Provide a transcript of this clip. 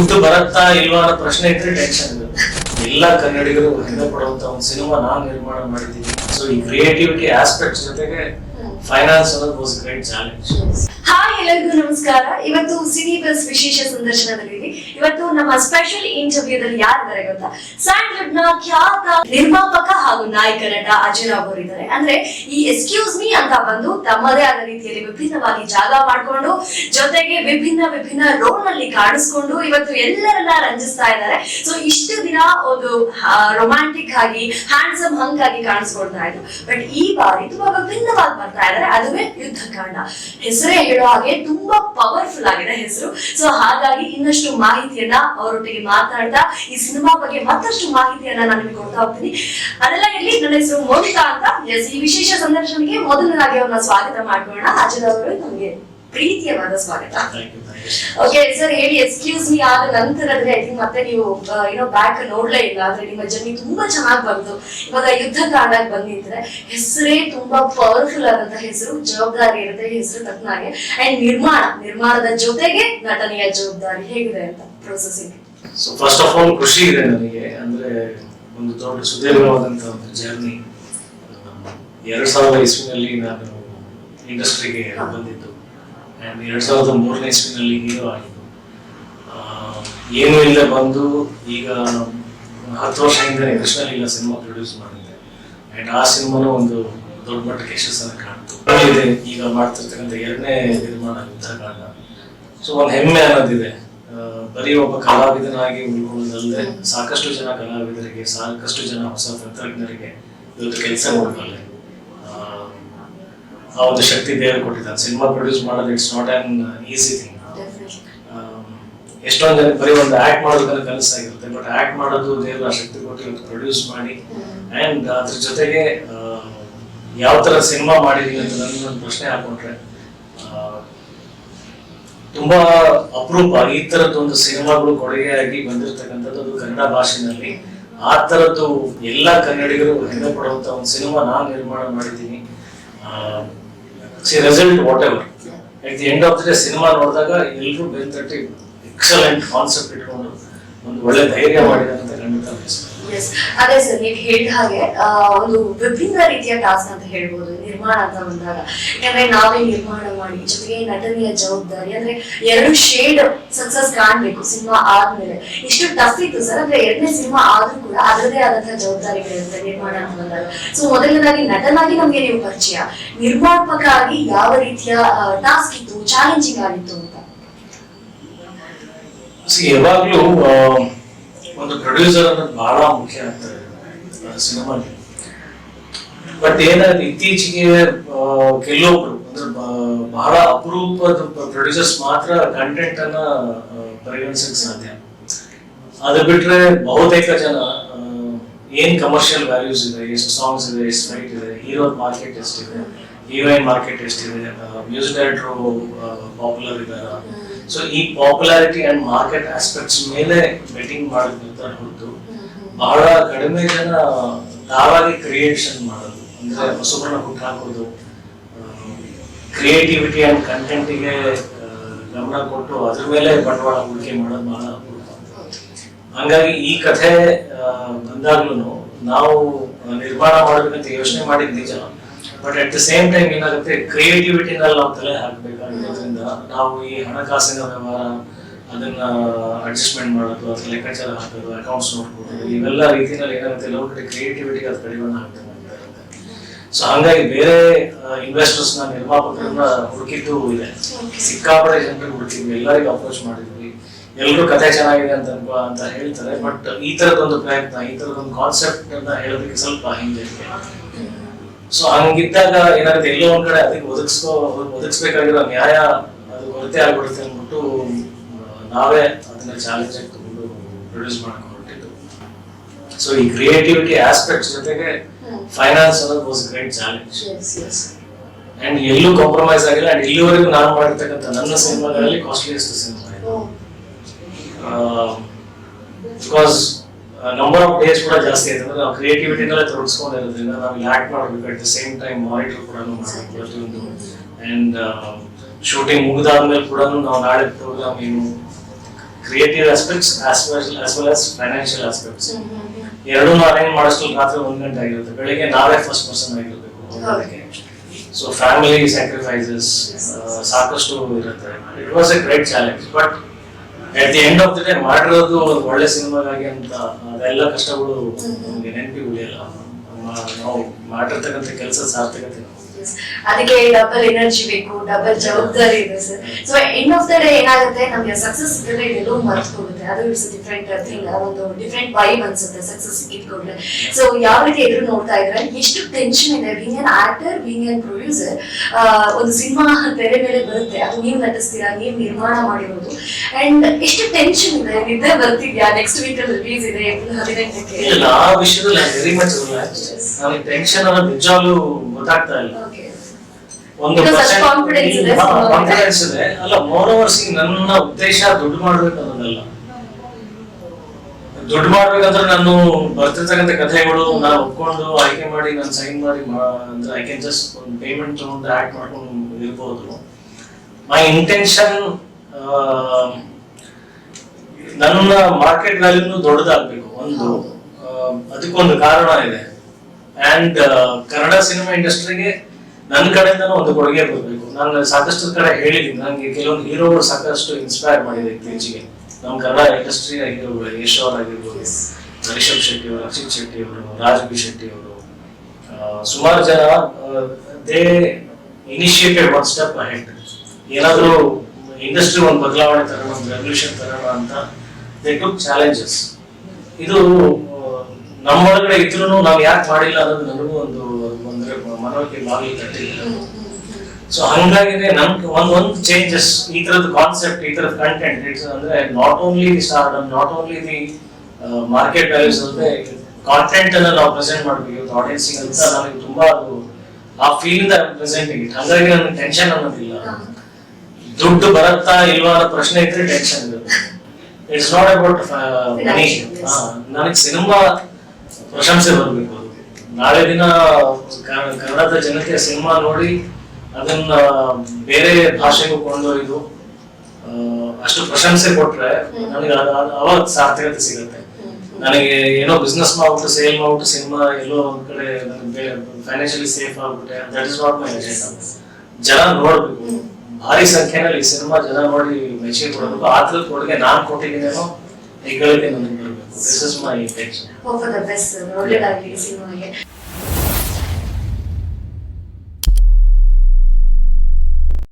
ದುಡ್ಡು ಬರತ್ತಾ ಇಲ್ವಾ ಅನ್ನೋ ಪ್ರಶ್ನೆ ಇದ್ರೆ ಟೆನ್ಷನ್ ಎಲ್ಲ ಕನ್ನಡಿಗರು ಹೆಮ್ಮೆ ಪಡುವಂತ ಒಂದು ಸಿನಿಮಾ ನಾನು ನಿರ್ಮಾಣ ಮಾಡಿದ್ದೀನಿ. ಸೊ ಈ ಕ್ರಿಯೇಟಿವಿಟಿ ಆಸ್ಪೆಕ್ಟ್ ಜೊತೆಗೆ ಫೈನಾನ್ಸ್ ಅನ್ನೋದು ಗ್ರೇಟ್ ಚಾಲೆಂಜ್ ಹಾಯ್ ಎಲ್ಲರಿಗೂ ನಮಸ್ಕಾರ. ಇವತ್ತು ಸಿನಿ ಬಸ್ ವಿಶೇಷ ಸಂದರ್ಶನದಲ್ಲಿ ನಮ್ಮ ಸ್ಪೆಷಲ್ ಇಂಟರ್ವ್ಯೂದಲ್ಲಿ ಯಾರಿದ್ದಾರೆ ಗೊತ್ತಾ? ಸ್ಯಾಂಡ್ವುಡ್ನ ಖ್ಯಾತ ನಿರ್ಮಾಪಕ ಹಾಗೂ ನಾಯಕ ನಟ ಅಜಯ್ ರಾವ್ ಅವರಿದ್ದಾರೆ. ಅಂದ್ರೆ ಈ ಎಕ್ಸ್ಕ್ಯೂಸ್ ಮೀ ಅಂತ ಬಂದು ತಮ್ಮದೇ ಆದ ರೀತಿಯಲ್ಲಿ ವಿಭಿನ್ನವಾಗಿ ಜಾಗ ಮಾಡ್ಕೊಂಡು, ಜೊತೆಗೆ ವಿಭಿನ್ನ ವಿಭಿನ್ನ ರೋಲ್ನಲ್ಲಿ ಕಾಣಿಸ್ಕೊಂಡು ಇವತ್ತು ಎಲ್ಲರನ್ನ ರಂಜಿಸ್ತಾ ಇದ್ದಾರೆ. ಸೊ ಇಷ್ಟು ದಿನ ಒಂದು ರೊಮ್ಯಾಂಟಿಕ್ ಆಗಿ ಹ್ಯಾಂಡ್ಸಮ್ ಹಂಕ್ ಆಗಿ ಕಾಣಿಸ್ಕೊಳ್ತಾ ಇದ್ರು. ಬಟ್ ಈ ಬಾರಿ ತುಂಬಾ ವಿಭಿನ್ನವಾಗಿ ಬರ್ತಾ ಇದ್ದಾರೆ. ಅದುವೇ ಯುದ್ಧಕಾಂಡ. ಹೆಸರೇ ಹೇಳೋ ಹಾಗೆ ತುಂಬಾ ಪವರ್ಫುಲ್ ಆಗಿದೆ ಹೆಸರು. ಸೊ ಹಾಗಾಗಿ ಇನ್ನಷ್ಟು ಮಾಹಿತಿಯನ್ನ ಅವರೊಟ್ಟಿಗೆ ಮಾತಾಡ್ತಾ ಈ ಸಿನಿಮಾ ಬಗ್ಗೆ ಮತ್ತಷ್ಟು ಮಾಹಿತಿಯನ್ನ ನಾನು ನಿಮಗೆ ಕೊಡ್ತಾ ಹೋಗ್ತೀನಿ. ಅದೆಲ್ಲ ಇಲ್ಲಿ ನನ್ನ ಹೆಸರು ಮೋನಿಕಾ ಅಂತ. ಎಸ್ ಈ ವಿಶೇಷ ಸಂದರ್ಶನಕ್ಕೆ ಮೊದಲನಾಗಿ ಅವ್ರನ್ನ ಸ್ವಾಗತ ಮಾಡ್ಕೊಳ್ಳೋಣ. ಅಜಿತ್ ಅವರು, ನಮಗೆ ಪ್ರೀತಿಯವಾದ ಸ್ವಾಗತ. ಓಕೆ ಸರ್ ಹೇಳಿ ಎಕ್ಸ್ಕ್ಯೂಸ್ ಮೀ ಆದ ನಂತರದ್ರೆ ಐ ಥಿಂಕ್ ಮತ್ತೆ ನೀವು ಏನೋ ಬ್ಯಾಕ್ ನೋಡ್ಲೇ ಇಲ್ಲ. ಆದ್ರೆ ನಿಮ್ಮ ಜರ್ನಿ ತುಂಬಾ ಚೆನ್ನಾಗಿ ಬಂತು. ಇವಾಗ ಯುದ್ಧ ಕಾಂಡಕ್ ಬಂದಿದ್ರೆ ಹೆಸರೇ ತುಂಬಾ ಪವರ್ಫುಲ್ ಆದಂತ ಹೆಸರು ಜವಾಬ್ದಾರಿ ಇರುತ್ತೆ ಹೆಸರು ತಕ್ಕನಾಗೆ. ಅಂಡ್ ನಿರ್ಮಾಣ ನಿರ್ಮಾಣದ ಜೊತೆಗೆ ನಟನೆಯ ಜವಾಬ್ದಾರಿ ಹೇಗಿದೆ ಅಂತ processing so first of all ಖುಷಿ ಇದೆ ನನಗೆ. ಅಂದ್ರೆ ಒಂದು ದೊಡ್ಡ ಸುದೀರ್ಘವಾದಂತ ಒಂದು ಜರ್ನಿ. ಎರಡ್ ಸಾವಿರದ ಇಸ್ವಿನಲ್ಲಿ ನಾನು ಇಂಡಸ್ಟ್ರಿಗೆ ಬಂದಿದ್ದು. ಅಂಡ್ ಎರಡು ಸಾವಿರದ ಮೂರನೇ ಇಸ್ವಿನಲ್ಲಿ ಹೀರೋ ಆಗಿದ್ದು. ಏನೂ ಇಲ್ಲ ಬಂದು ಈಗ ಹತ್ತು ವರ್ಷ ಹಿಂದೆ ಕೃಷ್ಣಲ್ ಇಲ್ಲ ಸಿನಿಮಾ ಪ್ರೊಡ್ಯೂಸ್ ಮಾಡಿದ್ದೆ ಆ್ಯಂಡ್ ಆ ಸಿನಿಮಾನೂ ಒಂದು ದೊಡ್ಡ ಮಟ್ಟಕ್ಕೆ ಯಶಸ್ಸನ್ನು ಕಾಣ್ತು. ಇದೆ ಈಗ ಮಾಡ್ತಿರ್ತಕ್ಕಂಥ ಎರಡನೇ ನಿರ್ಮಾಣ ಯುದ್ಧಕಾಂಡ ಸೊ ಒಂದು ಹೆಮ್ಮೆ ಅನ್ನೋದಿದೆ. ಬರೀ ಒಬ್ಬ ಕಲಾವಿದನಾಗಿ ಉಳ್ಕೊಳ್ಳೋದಲ್ಲದೆ ಸಾಕಷ್ಟು ಜನ ಕಲಾವಿದರಿಗೆ, ಸಾಕಷ್ಟು ಜನ ಹೊಸ ತಂತ್ರಜ್ಞರಿಗೆ ಇವತ್ತು ಕೆಲಸ ಕೊಡಬಲ್ಲೆ ಆ ಒಂದು ಶಕ್ತಿ ದೇವರು ಕೊಟ್ಟಿದ್ದಾನೆ ಸಿನಿಮಾ ಪ್ರೊಡ್ಯೂಸ್ ಮಾಡೋದು it's not an easy thing ಎಷ್ಟೊಂದು ಜನಕ್ಕೆ ಬರೀ ಒಂದು ಆಕ್ಟ್ ಮಾಡೋದನ್ನ ಕನಸಾಗಿರುತ್ತೆ ಬಟ್ ಆಕ್ಟ್ ಮಾಡೋದು ದೇವರು ಆ ಶಕ್ತಿ ಕೊಟ್ಟಿರೋದು ಪ್ರೊಡ್ಯೂಸ್ ಮಾಡಿ. ಆ್ಯಂಡ್ ಅದ್ರ ಜೊತೆಗೆ ಯಾವ ಥರ ಸಿನಿಮಾ ಮಾಡಿದೀವಿ ಅಂತ ನನ್ನ ಒಂದು ಪ್ರಶ್ನೆ ಹಾಕೊಂಡ್ರೆ ಆ, ತುಂಬಾ ಅಪರೂಪ ಈ ಥರದ್ದು ಒಂದು ಸಿನಿಮಾಗಳು ಕೊಡುಗೆಯಾಗಿ ಬಂದಿರತಕ್ಕಂಥದ್ದು ಅದು ಕನ್ನಡ ಭಾಷೆನಲ್ಲಿ. ಆ ತರದ್ದು ಎಲ್ಲ ಕನ್ನಡಿಗರು ಹೆಮ್ಮೆ ಪಡುವಂತ ಒಂದು ಸಿನಿಮಾ ನಾನು ನಿರ್ಮಾಣ ಮಾಡಿದ್ದೀನಿ. See result whatever at the end of the cinema ನೋಡಿದಾಗ ಎಲ್ಲರೂ ಬೆಲ್ ತಟ್ಟಿ ಎಕ್ಸಲೆಂಟ್ ಕಾನ್ಸೆಪ್ಟ್ ಇಟ್ಕೊಂಡು ಒಂದು ಒಳ್ಳೆ ಧೈರ್ಯ ಮಾಡಿದಂತ ಖಂಡಿತ ಅದೇ ಸರ್, ನೀವು ಹೇಳಿದ ಹಾಗೆ ಒಂದು ವಿಭಿನ್ನ ರೀತಿಯ ಟಾಸ್ಕ್ ಅಂತ ಹೇಳ್ಬೋದು, ನಿರ್ಮಾಣ ಅಂತ ಬಂದಾಗ. ಯಾಕಂದ್ರೆ ನಾವೇ ನಿರ್ಮಾಣ ಮಾಡಿ, ಜೊತೆಗೆ ನಟನೆಯ ಜವಾಬ್ದಾರಿ, ಅಂದ್ರೆ ಎರಡು ಶೇಡ್ ಸಕ್ಸಸ್ ಕಾಣ್ಬೇಕು ಸಿನಿಮಾ ಆದ್ಮೇಲೆ. ಇಷ್ಟು ಟಫ್ ಇತ್ತು ಸರ್, ಅಂದ್ರೆ ಎರಡನೇ ಸಿನಿಮಾ ಆದ್ರೂ ಕೂಡ ಅದರದೇ ಆದಂತಹ ಜವಾಬ್ದಾರಿಗಳಿರುತ್ತೆ ನಿರ್ಮಾಣ ಅಂತ ಬಂದಾಗ. ಸೊ ಮೊದಲನೇದಾಗಿ ನಟನಾಗಿ ನಮ್ಗೆ ನೀವು ಪರಿಚಯ. ನಿರ್ಮಾಪಕ ಆಗಿ ಯಾವ ರೀತಿಯ ಟಾಸ್ಕ್ ಇತ್ತು ಚಾಲೆಂಜಿಂಗ್ ಆಗಿತ್ತು ಅಂತ? ಯಾವಾಗ್ಲೂ ಪ್ರೊಡ್ಯೂಸರ್ ಅನ್ನೋದು ಬಹಳ ಮುಖ್ಯ ಅಂತಾರೆ ಸಿನಿಮಾ ಬಟ್ ಏನಾದ್ರೆ ಇತ್ತೀಚೆಗೆ ಕೆಲವೊಬ್ರು ಅಂದ್ರೆ ಬಹಳ ಅಪರೂಪದ ಪ್ರೊಡ್ಯೂಸರ್ಸ್ ಮಾತ್ರ ಕಂಟೆಂಟ್ ಅನ್ನ ಪರಿಗಣಿಸಕ್ ಸಾಧ್ಯ. ಅದು ಬಿಟ್ರೆ ಬಹುತೇಕ ಜನ ಏನ್ ಕಮರ್ಷಿಯಲ್ ವ್ಯಾಲ್ಯೂಸ್ ಇದೆ ಎಷ್ಟು ಸಾಂಗ್ಸ್ ಇದೆ ಎಷ್ಟು ಫೈಟ್ ಇದೆ ಹೀರೋ ಮಾರ್ಕೆಟ್ ಎಷ್ಟಿದೆ ಹೀರೋಯಿನ್ ಮಾರ್ಕೆಟ್ ಎಷ್ಟಿದೆ ಮ್ಯೂಸಿಕ್ ಡೈರೆಕ್ಟರ್ ಪಾಪ್ಯುಲರ್ ಇದಾರ ಸೊ ಈ ಪಾಪ್ಯುಲಾರಿಟಿ ಅಂಡ್ ಮಾರ್ಕೆಟ್ ಆಸ್ಪೆಕ್ಟ್ಸ್ ಮೇಲೆ ಬೆಟ್ಟಿಂಗ್ ಹೊರತು ಬಹಳ ಕಡಿಮೆ ಜನ ತಾವಾಗಿ ಕ್ರಿಯೇಷನ್ ಮಾಡೋದು. ಅಂದ್ರೆ ಹೊಸಬರನ್ನ ಹುಟ್ಟು ಹಾಕೋದು ಕ್ರಿಯೇಟಿವಿಟಿ ಅಂಡ್ ಕಂಟೆಂಟಿಗೆ ಗಮನ ಕೊಟ್ಟು ಅದ್ರ ಮೇಲೆ ಬಂಡವಾಳ ಹೂಡಿಕೆ ಮಾಡೋದು ಬಹಳ ಅಪರೂಪ. ಹಂಗಾಗಿ ಈ ಕಥೆ ಬಂದಾಗ್ಲೂ ನಾವು ನಿರ್ಮಾಣ ಮಾಡಬೇಕಂತ ಯೋಚನೆ ಮಾಡಿದ್ ನಿಜ. But at the same time ಏನಾಗುತ್ತೆ ಕ್ರಿಯೇಟಿವಿಟಿನಲ್ಲಿ ನಾವು ತಲೆ ಹಾಕ್ಬೇಕಾಗಿರೋದ್ರಿಂದ ನಾವು ಈ ಹಣಕಾಸಿನ ವ್ಯವಹಾರ ಅದನ್ನ ಅಡ್ಜಸ್ಟ್ಮೆಂಟ್ ಮಾಡೋದು ಅದಕ್ಕೆ ಲೆಕ್ಕಾಚಾರ ಹಾಕೋದು ಅಕೌಂಟ್ಸ್ ನೋಡ್ಕೊಳ್ಳೋದು ಇವೆಲ್ಲ ರೀತಿಯಲ್ಲಿ ಏನಾಗುತ್ತೆ ಕೆಲವು ಕಡೆ ಕ್ರಿಯೇಟಿವಿಟಿ ಅದು ಕಡಿಮೆ ಆಗ್ತದೆ ಸೊ ಹಂಗಾಗಿ ಬೇರೆ ಇನ್ವೆಸ್ಟರ್ಸ್ನ ನಿರ್ಮಾಪಕರನ್ನ ಹುಡುಕಿದ್ದು ಇದೆ. ಸಿಕ್ಕಾಪಟ್ಟೆ ಜನರಿಗೆ ಹುಡುಕಿದ್ವಿ, ಎಲ್ಲರಿಗೂ ಅಪ್ರೋಚ್ ಮಾಡಿದ್ವಿ. ಎಲ್ಲರೂ ಕಥೆ ಚೆನ್ನಾಗಿದೆ ಅಂತ ಅಂತ ಹೇಳ್ತಾರೆ. ಬಟ್ ಈ ತರದೊಂದು ಪ್ರಯತ್ನ, ಈ ತರದೊಂದು ಕಾನ್ಸೆಪ್ಟ್ ಅಂತ ಹೇಳೋದಕ್ಕೆ ಸ್ವಲ್ಪ ಹಿಂದೆ ಸೊ ಹಂಗಿದ್ದಾಗ ಏನಾಗುತ್ತೆ, ಎಲ್ಲೋ ಒಂದ್ ಕಡೆ ಅದಕ್ಕೆ ಒದಗಿಸ್ಕೋ, ಒದಗಿಸ್ಬೇಕಾಗಿರೋ ನ್ಯಾಯ ಅದು ಕೊರತೆ ಆಗ್ಬಿಡುತ್ತೆ ಅಂದ್ಬಿಟ್ಟು ನಾವೇ ಅದನ್ನ ಚಾಲೆಂಜ್ ಆಗಿ ತಗೊಂಡು ಪ್ರೊಡ್ಯೂಸ್ ಮಾಡಕ್ ಹೊರಟಿದ್ದು. ಸೊ ಈ ಕ್ರಿಯೇಟಿವಿಟಿ ಆಸ್ಪೆಕ್ಟ್ಸ್ ಜೊತೆಗೆ ಫೈನಾನ್ಸ್ ಅನ್ನೋದು ವಾಸ್ ಗ್ರೇಟ್ ಚಾಲೆಂಜ್ ಅಂಡ್ ಎಲ್ಲೂ ಕಾಂಪ್ರಮೈಸ್ ಆಗಿಲ್ಲ. ಅಂಡ್ ಇಲ್ಲಿವರೆಗೂ ನಾನು ಮಾಡಿರ್ತಕ್ಕಂಥ ನನ್ನ ಸಿನಿಮಾಗಳಲ್ಲಿ ಕಾಸ್ಟ್ಲಿಯೆಸ್ಟ್ ಸಿನಿಮಾ ಇದು. ಬಿಕಾಸ್ ನಂಬರ್ ಆಫ್ ಡೇಸ್ ಕೂಡ ಜಾಸ್ತಿ ಆಯ್ತು. ಅಂದ್ರೆ ನಾವು ಕ್ರಿಯೇಟಿವಿಟಿನಲ್ಲೇ ತೊಡಗಿಸ್ಕೊಂಡಿರೋದ್ರಿಂದ ನಾವು ಆಕ್ಟ್ ಮಾಡಬೇಕು. At the same time monitor ಕೂಡ ಮಾಡಬೇಕು. ಪ್ರತಿಯೊಂದು. ಅಂಡ್ ಶೂಟಿಂಗ್ ಮುಗಿದಾದ್ಮೇಲೆ ಕೂಡ ನಾವು ನಾಳೆ ಪ್ರೋಗ್ರಾಮ್ ಏನು creative aspects as well as well as financial aspects ಎರಡೂ ಅರೇಂಜ್ ಮಾಡಿಸ್ಲಿಕ್ಕೆ ರಾತ್ರಿ ಒಂದು ಗಂಟೆ ಆಗಿರುತ್ತೆ. ಬೆಳಿಗ್ಗೆ ನಾವೇ ಫಸ್ಟ್ ಪರ್ಸನ್ ಆಗಿರ್ಬೇಕು ಅದಕ್ಕೆ ಸೊ ಫ್ಯಾಮಿಲಿ ಸ್ಯಾಕ್ರಿಫೈಸಸ್ ಸಾಕಷ್ಟು ಇರುತ್ತೆ. It was a great challenge but at the end of the day ಮಾಡಿರೋದು ಒಂದು ಒಳ್ಳೆ ಸಿನಿಮಾಗಾಗಿ ಅಂತ ಅದೆಲ್ಲ ಕಷ್ಟಗಳು ನಮಗೆ ನೆನಪಿ ಉಳಿಯಲ್ಲ. ನಾವು ಮಾಡಿರ್ತಕ್ಕಂಥ ಕೆಲಸ ಸಾರ್ಥಕತೆ ಅದಕ್ಕೆ ಡಬಲ್ ಎನರ್ಜಿ ಬೇಕು ಡಬಲ್ ಜವಾಬ್ದಾರಿ ಇದೆ sir so end of the day ಏನಾಗುತ್ತೆ ನಮಗೆ ಸಕ್ಸಸ್ ಇದ್ರೆ ಮರ್ತು ಹೋಗುತ್ತೆ ಅದು ಇಟ್ಸ್ ಡಿಫ್ರೆಂಟ್ ಥಿಂಗ್ ಒಂದು ಡಿಫ್ರೆಂಟ್ ವೈಬ್ ಅನ್ಸುತ್ತೆ ಸಕ್ಸಸ್ ಇಟ್ಕೊಂಡ್ರೆ ಸೊ ಯಾವ ರೀತಿ ಎದುರು ನೋಡ್ತಾ ಇದ್ರೆ ಎಷ್ಟು ಟೆನ್ಷನ್ ಇದೆ. Being an actor being producer ಒಂದು ಸಿನಿಮಾ ತೆರೆ ಮೇಲೆ ಬರುತ್ತೆ. ಅದು ನೀವು ನಟಿಸ್ತೀರಾ ನೀವು ನಿರ್ಮಾಣ ಮಾಡಿರೋದು. ಅಂಡ್ ಎಷ್ಟು ಟೆನ್ಷನ್ ಇದೆ ನಿದ್ದೆ ಬರ್ತಿದ್ಯಾ? ನೆಕ್ಸ್ಟ್ ವೀಕ್ ಅಲ್ಲಿ ರಿಲೀಸ್ ಇದೆ ಏಪ್ರಿಲ್ ಹದಿನೆಂಟಕ್ಕೆ. ಇಲ್ಲ ಆ ವಿಷಯದಲ್ಲಿ ವೆರಿ ಮಚ್ ಟೆನ್ಷನ್ ಅನ್ನೋದು ನಿಜವಾಗ್ಲೂ ಗೊತ್ತಾಗ್ತಾ ಇಲ್ಲ. ಒಂದು. ಕಾನ್ಫಿಡೆನ್ಸ್ ಇದೆ. ಅಲ್ಲ ಮೋರ್ ಓವರ್ಸ್ ನನ್ನ ಉದ್ದೇಶ ದುಡ್ಡು ಮಾಡ್ಬೇಕು ಅನ್ನೋದಲ್ಲ. ದುಡ್ಡು ಮಾಡ್ಬೇಕಂದ್ರೆ ನಾನು ಬರ್ತಿರ್ತಕ್ಕಂಥ ಕಥೆಗಳು ನಾನು ಒಪ್ಕೊಂಡು ಆಯ್ಕೆ ಮಾಡಿ ನಾನು ಸೈನ್ ಮಾಡಿ ಅಂದ್ರೆ ಐ ಕ್ಯಾನ್ ಜಸ್ಟ್ ಒಂದು ಪೇಮೆಂಟ್ ತಗೊಂಡು ಆ್ಯಡ್ ಮಾಡ್ಕೊಂಡು ಇರ್ಬೋದು. ಮೈ ಇಂಟೆನ್ಷನ್ ನನ್ನ ಮಾರ್ಕೆಟ್ ವ್ಯಾಲ್ಯೂನು ದೊಡ್ಡದಾಗಬೇಕು ಒಂದು. ಅದಕ್ಕೊಂದು ಕಾರಣ ಇದೆ. ಅಂಡ್ ಕನ್ನಡ ಸಿನಿಮಾ ಇಂಡಸ್ಟ್ರಿಗೆ ನನ್ನ ಕಡೆಯಿಂದನೂ ಒಂದು ಕೊಡುಗೆ ಬರಬೇಕು. ನಾನು ಸಾಕಷ್ಟು ಕಡೆ ಹೇಳಿದ್ದೀನಿ. ನನಗೆ ಕೆಲವೊಂದು ಹೀರೋಗಳು ಸಾಕಷ್ಟು ಇನ್ಸ್ಪೈರ್ ಮಾಡಿದೆ ಇತ್ತೀಚೆಗೆ. ನಮ್ಮ ಕನ್ನಡ ಇಂಡಸ್ಟ್ರಿಯ ಹೀರೋಗಳು ಯಶ್ ಆಗಿರ್ಬೋದು ರಿಷಬ್ ಶೆಟ್ಟಿ ಅವರು ಅಕ್ಷಿತ್ ಶೆಟ್ಟಿ ಅವರು ರಾಜ್ ಬಿ ಶೆಟ್ಟಿ ಅವರು ಸುಮಾರು ಜನ they initiated one step ahead ಏನಾದರೂ ಇಂಡಸ್ಟ್ರಿ ಒಂದು ಬದಲಾವಣೆ ತರೋಣ ಒಂದು ರೆವಲ್ಯೂಷನ್ ತರೋಣ ಅಂತ ದೇ ಟುಕ್ ಚಾಲೆಂಜಸ್ ಇದು ನಮ್ಮೊಳಗಡೆ ಇದ್ರೂ ನಾವು ಯಾಕೆ ಮಾಡಿಲ್ಲ ಅನ್ನೋದು ನನಗೂ ಒಂದು ಕಟ್ಟಿಲ್ಲ ಸೊ ಹಂಗಾಗಿದೆ ನಮ್ಗೆ ಒಂದ್ ಒಂದು ಚೇಂಜಸ್ ಈ ತರದ ಕಾನ್ಸೆಪ್ಟ್ ಈ ತರದ ಕಂಟೆಂಟ್ ಇಟ್ಸ್ ಅಂದ್ರೆ not only the star not only the market values ಅಂದ್ರೆ ಕಾಂಟೆಂಟ್ ಅನ್ನ ನಾವು ಪ್ರೆಸೆಂಟ್ ಮಾಡ್ಬೇಕು. ಆಡಿಯನ್ಸ್ ಅಂತ ನನಗೆ ತುಂಬಾ ಅದು ಆ ಫೀಲ್ ಇಂದ ಪ್ರೆಸೆಂಟ್ ಇಟ್ ಹಂಗಾಗಿ ನನಗೆ ಟೆನ್ಷನ್ ಅನ್ನೋದಿಲ್ಲ. ದುಡ್ಡು ಬರುತ್ತಾ ಇಲ್ವಾ ಅನ್ನೋ ಪ್ರಶ್ನೆ ಇದ್ರೆ ಟೆನ್ಷನ್ ಇರುತ್ತೆ. ಇಟ್ಸ್ ನಾಟ್ ಅಬೌಟ್ ಮನಿ ನನಗೆ ಸಿನಿಮಾ ಪ್ರಶಂಸೆ ಬರಬೇಕು. ನಾಳೆ ದಿನ ಕನ್ನಡದ ಜನತೆ ಸಿನಿಮಾ ನೋಡಿ ಅದನ್ನ ಬೇರೆ ಭಾಷೆಗೂ ಕೊಂಡೊಯ್ದು ಅಷ್ಟು ಪ್ರಶಂಸೆ ಕೊಟ್ರೆ ನನಗೆ ಅವಾಗ ಸಾರ್ಥಕತೆ ಸಿಗುತ್ತೆ. ನನಗೆ ಏನೋ ಬಿಸ್ನೆಸ್ ಮಾಡ್ಬಿಟ್ಟು ಸೇಲ್ ಮಾಡ್ಬಿಟ್ಟು ಸಿನಿಮಾ ಎಲ್ಲೋ ಒಂದ್ ಕಡೆ ಫೈನಾನ್ಷಿಯಲಿ ಸೇಫ್ ಆಗ್ಬಿಟ್ಟೆ. That is not my agenda ಜನ ನೋಡ್ಬೇಕು. ಭಾರಿ ಸಂಖ್ಯೆನಲ್ಲಿ ಸಿನಿಮಾ ಜನ ನೋಡಿ ಮೆಚ್ಚುಗೆ ಕೊಡಬೇಕು ಆ ಥರದ ಕೊಡುಗೆ ನಾನು ಕೊಟ್ಟಿದ್ದೀನೇನೋ ಹೆಗ್ಗಳಿಕೆ ನನಗೆ ಬರಬೇಕು this is my intention hope for the best ಒಳ್ಳೇದಾಗ್ಲಿ ಸಿನಿಮಾಗೆ.